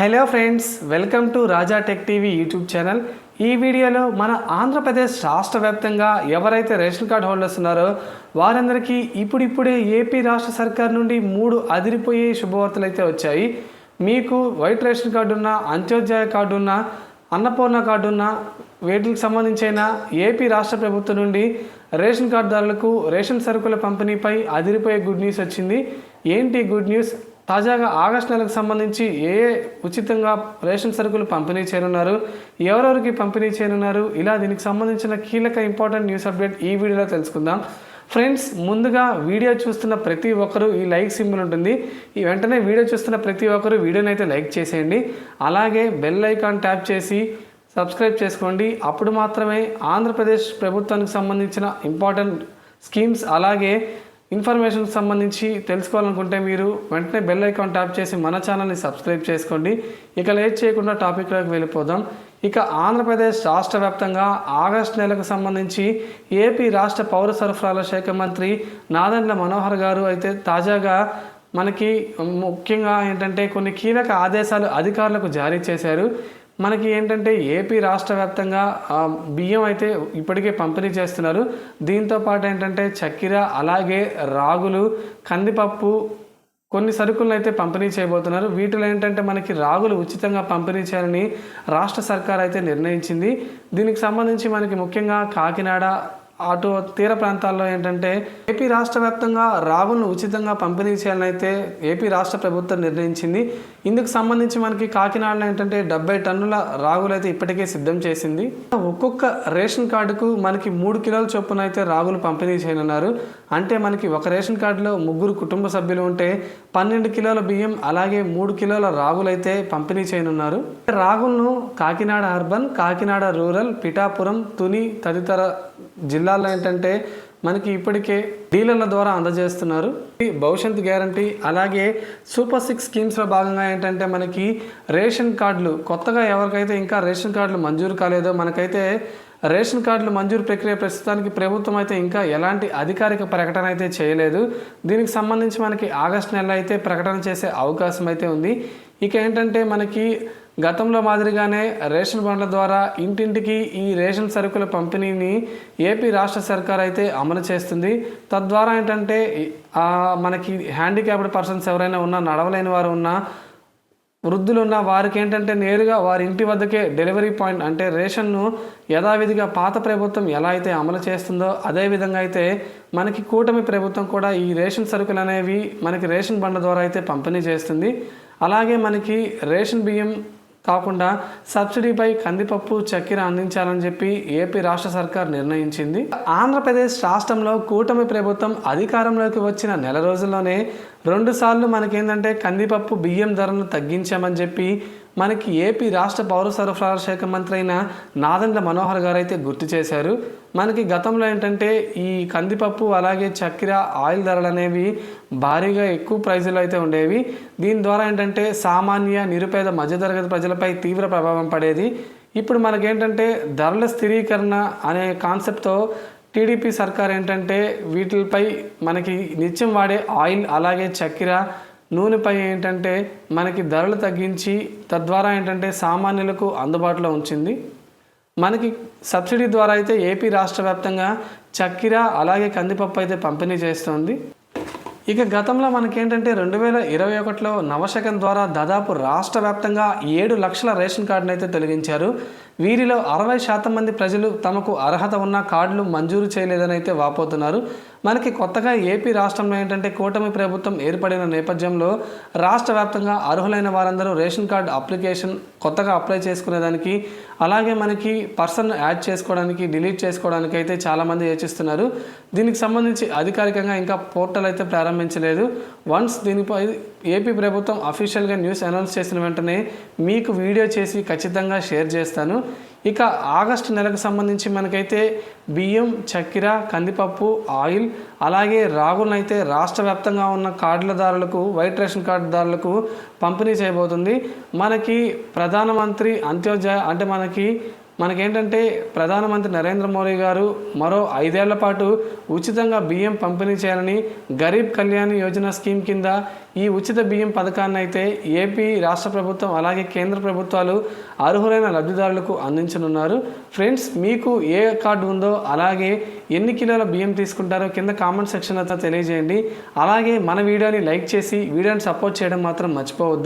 Hello friends welcome to Raja tech TV YouTube channel. ఈ వీడియోలో మన ఆంధ్రప్రదేశ్ రాష్ట్ర వ్యాప్తంగా ఎవరైతే రేషన్ కార్డ్ హోల్డర్స్ ఉన్నారో వారందరికీ ఇప్పుడిప్పుడే ఏపీ రాష్ట్ర సర్కార్ నుండి మూడు అదిరిపోయే శుభవార్తలు అయితే వచ్చాయి. మీకు వైట్ రేషన్ కార్డు ఉన్న అంత్యోదయ కార్డు ఉన్న అన్నపూర్ణ కార్డు ఉన్న వీటికి సంబంధించిన ఏపీ రాష్ట్ర ప్రభుత్వం నుండి రేషన్ కార్డుదారులకు రేషన్ సరుకుల పంపిణీపై అదిరిపోయే గుడ్ న్యూస్ వచ్చింది. ఏంటి గుడ్ న్యూస్? తాజాగా ఆగస్టు నెలకు సంబంధించి ఏ ఉచితంగా రేషన్ సరుకులు పంపిణీ చేయనున్నారు ఎవరెవరికి పంపిణీ చేయనున్నారు ఇలా దీనికి సంబంధించిన కీలక ఇంపార్టెంట్ న్యూస్ అప్డేట్ ఈ వీడియోలో తెలుసుకుందాం. ఫ్రెండ్స్ ముందుగా వీడియో చూస్తున్న ప్రతి ఒక్కరూ ఈ లైక్ సింబల్ ఉంటుంది. ఈ వెంటనే వీడియో చూస్తున్న ప్రతి ఒక్కరూ వీడియోని అయితే లైక్ చేసేయండి. అలాగే బెల్ ఐకాన్ ట్యాప్ చేసి సబ్స్క్రైబ్ చేసుకోండి. అప్పుడు మాత్రమే ఆంధ్రప్రదేశ్ ప్రభుత్వానికి సంబంధించిన ఇంపార్టెంట్ స్కీమ్స్ అలాగే ఇన్ఫర్మేషన్కి సంబంధించి తెలుసుకోవాలనుకుంటే మీరు వెంటనే బెల్ ఐకాన్ ట్యాప్ చేసి మన ఛానల్ని సబ్స్క్రైబ్ చేసుకోండి. ఇక లేట్ చేయకుండా టాపిక్లోకి వెళ్ళిపోదాం. ఇక ఆంధ్రప్రదేశ్ రాష్ట్ర వ్యాప్తంగా ఆగస్టు నెలకు సంబంధించి ఏపీ రాష్ట్ర పౌర సరఫరాల శాఖ మంత్రి నాదండ్ల మనోహర్ గారు అయితే తాజాగా మనకి ముఖ్యంగా ఏంటంటే కొన్ని కీలక ఆదేశాలు అధికారులకు జారీ చేశారు. మనకి ఏంటంటే ఏపీ రాష్ట్ర వ్యాప్తంగా బియ్యం అయితే ఇప్పటికే పంపిణీ చేస్తున్నారు. దీంతో పాటు ఏంటంటే చక్కెర అలాగే రాగులు కందిపప్పు కొన్ని సరుకులను అయితే పంపిణీ చేయబోతున్నారు. వీటిలో ఏంటంటే మనకి రాగులు ఉచితంగా పంపిణీ చేయాలని రాష్ట్ర సర్కార్ అయితే నిర్ణయించింది. దీనికి సంబంధించి మనకి ముఖ్యంగా కాకినాడ అటు తీర ప్రాంతాల్లో ఏంటంటే ఏపీ రాష్ట్ర వ్యాప్తంగా రాగులను ఉచితంగా పంపిణీ చేయాలని అయితే ఏపీ రాష్ట్ర ప్రభుత్వం నిర్ణయించింది. ఇందుకు సంబంధించి మనకి కాకినాడలో ఏంటంటే డెబ్బై టన్నుల రాగులు అయితే ఇప్పటికే సిద్ధం చేసింది. ఒక్కొక్క రేషన్ కార్డుకు మనకి మూడు కిలోల చొప్పున అయితే రాగులు పంపిణీ చేయనున్నారు. అంటే మనకి ఒక రేషన్ కార్డులో ముగ్గురు కుటుంబ సభ్యులు ఉంటే పన్నెండు కిలోల బియ్యం అలాగే మూడు కిలోల రాగులు అయితే పంపిణీ చేయనున్నారు. రాగులను కాకినాడ అర్బన్ కాకినాడ రూరల్ పిఠాపురం తుని తదితర జిల్లా జిల్లాల్లో ఏంటంటే మనకి ఇప్పటికే డీలర్ల ద్వారా అందజేస్తున్నారు. భవిష్యత్ గ్యారంటీ అలాగే సూపర్ సిక్స్ స్కీమ్స్లో భాగంగా ఏంటంటే మనకి రేషన్ కార్డులు కొత్తగా ఎవరికైతే ఇంకా రేషన్ కార్డులు మంజూరు కాలేదో మనకైతే రేషన్ కార్డులు మంజూరు ప్రక్రియ ప్రస్తుతానికి ప్రభుత్వం అయితే ఇంకా ఎలాంటి అధికారిక ప్రకటన అయితే చేయలేదు. దీనికి సంబంధించి మనకి ఆగస్టు నెల అయితే ప్రకటన చేసే అవకాశం అయితే ఉంది. ఇక ఏంటంటే మనకి గతంలో మాదిరిగానే రేషన్ బండ్ల ద్వారా ఇంటింటికి ఈ రేషన్ సరుకుల పంపిణీని ఏపీ రాష్ట్ర సర్కార్ అయితే అమలు చేస్తుంది. తద్వారా ఏంటంటే మనకి హ్యాండిక్యాప్డ్ పర్సన్స్ ఎవరైనా ఉన్నా నడవలేని వారు ఉన్నా వృద్ధులు ఉన్న వారికి ఏంటంటే నేరుగా వారి ఇంటి వద్దకే డెలివరీ పాయింట్ అంటే రేషన్ను యథావిధిగా పాత ప్రభుత్వం ఎలా అయితే అమలు చేస్తుందో అదేవిధంగా అయితే మనకి కూటమి ప్రభుత్వం కూడా ఈ రేషన్ సరుకులు అనేవి మనకి రేషన్ బండ్ల ద్వారా అయితే పంపిణీ చేస్తుంది. అలాగే మనకి రేషన్ బియ్యం కాకుండా సబ్సిడీపై కందిపప్పు చక్కెర అందించాలని చెప్పి ఏపీ రాష్ట్ర సర్కార్ నిర్ణయించింది. ఆంధ్రప్రదేశ్ రాష్ట్రంలో కూటమి ప్రభుత్వం అధికారంలోకి వచ్చిన నెల రోజుల్లోనే రెండుసార్లు మనకేంటంటే కందిపప్పు బియ్యం ధరను తగ్గించామని చెప్పి మనకి ఏపీ రాష్ట్ర పౌర సరఫరాల శాఖ మంత్రి అయిన నాదండ్ల మనోహర్ గారు అయితే గుర్తు చేశారు. మనకి గతంలో ఏంటంటే ఈ కందిపప్పు అలాగే చక్కెర ఆయిల్ ధరలు అనేవి భారీగా ఎక్కువ ప్రైజులు అయితే ఉండేవి. దీని ద్వారా ఏంటంటే సామాన్య నిరుపేద మధ్యతరగతి ప్రజలపై తీవ్ర ప్రభావం పడేది. ఇప్పుడు మనకేంటంటే ధరల స్థిరీకరణ అనే కాన్సెప్ట్తో టీడీపీ సర్కార్ ఏంటంటే వీటిపై మనకి నిత్యం వాడే ఆయిల్ అలాగే చక్కెర నూనెపై ఏంటంటే మనకి ధరలు తగ్గించి తద్వారా ఏంటంటే సామాన్యులకు అందుబాటులో ఉంచింది. మనకి సబ్సిడీ ద్వారా అయితే ఏపీ రాష్ట్ర వ్యాప్తంగా చక్కెర అలాగే కందిపప్పు అయితే పంపిణీ చేస్తుంది. ఇక గతంలో మనకేంటంటే రెండు వేల ఇరవై ఒకటిలో నవశకం ద్వారా దాదాపు రాష్ట్ర వ్యాప్తంగా ఏడు లక్షల రేషన్ కార్డును అయితే తొలగించారు. వీరిలో అరవై శాతం మంది ప్రజలు తమకు అర్హత ఉన్న కార్డులు మంజూరు చేయలేదని అయితే వాపోతున్నారు. మనకి కొత్తగా ఏపీ రాష్ట్రంలో ఏంటంటే కూటమి ప్రభుత్వం ఏర్పడిన నేపథ్యంలో రాష్ట్ర వ్యాప్తంగా అర్హులైన వారందరూ రేషన్ కార్డు అప్లికేషన్ కొత్తగా అప్లై చేసుకునేదానికి అలాగే మనకి పర్సన్ యాడ్ చేసుకోవడానికి డిలీట్ చేసుకోవడానికి అయితే చాలామంది యోచిస్తున్నారు. దీనికి సంబంధించి అధికారికంగా ఇంకా పోర్టల్ అయితే ప్రారంభించలేదు. వన్స్ దీనిపై ఏపీ ప్రభుత్వం అఫీషియల్గా న్యూస్ అనౌన్స్ చేసిన వెంటనే మీకు వీడియో చేసి ఖచ్చితంగా షేర్ చేస్తాను. ఇక ఆగస్టు నెలకు సంబంధించి మనకైతే బియ్యం చక్కెర కందిపప్పు ఆయిల్ అలాగే రాగులను అయితే రాష్ట్ర వ్యాప్తంగా ఉన్న కార్డులదారులకు వైట్ రేషన్ కార్డుదారులకు పంపిణీ చేయబోతుంది. మనకి ప్రధానమంత్రి అంత్యోదయ అంటే మనకి మనకేంటంటే ప్రధానమంత్రి నరేంద్ర మోడీ గారు మరో ఐదేళ్ళ పాటు ఉచితంగా బియ్యం పంపిణీ చేయాలని గరీబ్ కళ్యాణ్ యోజన స్కీమ్ కింద ఈ ఉచిత బియ్యం పథకాన్ని అయితే ఏపీ రాష్ట్ర ప్రభుత్వం అలాగే కేంద్ర ప్రభుత్వాలు అర్హులైన లబ్ధిదారులకు అందించనున్నారు. ఫ్రెండ్స్ మీకు ఏ కార్డు ఉందో అలాగే ఎన్ని కిలోల బియ్యం తీసుకుంటారో కింద కామెంట్ సెక్షన్ అంతా తెలియజేయండి. అలాగే మన వీడియోని లైక్ చేసి వీడియోని సపోర్ట్ చేయడం మాత్రం మర్చిపోవద్దు.